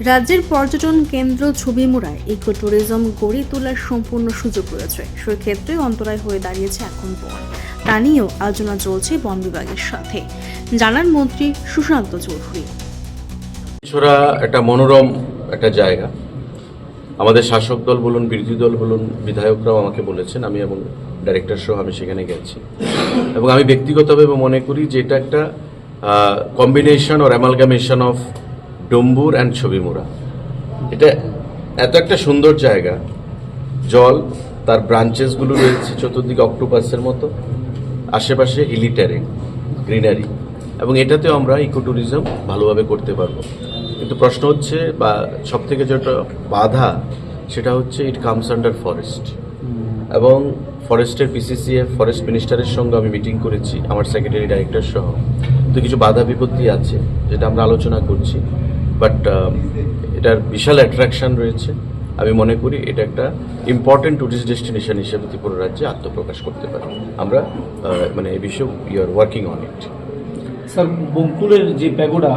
রাজ্যের পর্যটন কেন্দ্র ছবিমুড়ায় ইকো ট্যুরিজম গড়ে তোলার সম্পূর্ণ সুযোগ রয়েছে। সেক্ষেত্রে অন্তরায় হয়ে দাঁড়িয়েছে এখন বন। তা নিয়েও আলোচনা চলছে বন বিভাগের সাথে। জানান মন্ত্রী সুশান্ত চৌধুরী। ছোড়া একটা মনোরম একটা জায়গা। আমাদের শাসক দল বলুন, বিরোধী দল বলুন, বিধায়করাও আমাকে বলেছেন, আমি এবং ডাইরেক্টর সহ আমি সেখানে গেছি। এবং আমি ব্যক্তিগতভাবে মনে করি যে এটা একটা combination or amalgamation of Dumbur and Chhabimura. এটা এত একটা সুন্দর জায়গা। জল, তার ব্রাঞ্চেসগুলো রয়েছে চতুর্দিকে অক্টোপাসের মতো। আশেপাশে হিলি গ্রিনারি এবং এটাতেও আমরা ইকো ট্যুরিজম ভালোভাবে করতে পারব। কিন্তু প্রশ্ন হচ্ছে, বা সব থেকে যেটা বাধা, সেটা হচ্ছে ইট কামস আন্ডার ফরেস্ট এবং ফরেস্টের পিসিসিএফ ফরেস্ট মিনিস্টারের সঙ্গে আমি মিটিং করেছি, আমার সেক্রেটারি ডাইরেক্টর সহ। তো কিছু বাধা বিপত্তি আছে, যেটা আমরা আলোচনা করছি। বাট এটার বিশাল অ্যাট্রাকশন রয়েছে। আমি মনে করি এটা একটা ইম্পর্টেন্ট ট্যুরিস্ট ডেস্টিনেশন হিসেবে ত্রিপুরা রাজ্যে আত্মপ্রকাশ করতে পারে। আমরা মানে এ বিষয়ে you are working on it sir বঙ্কুলের যে প্যাগোডা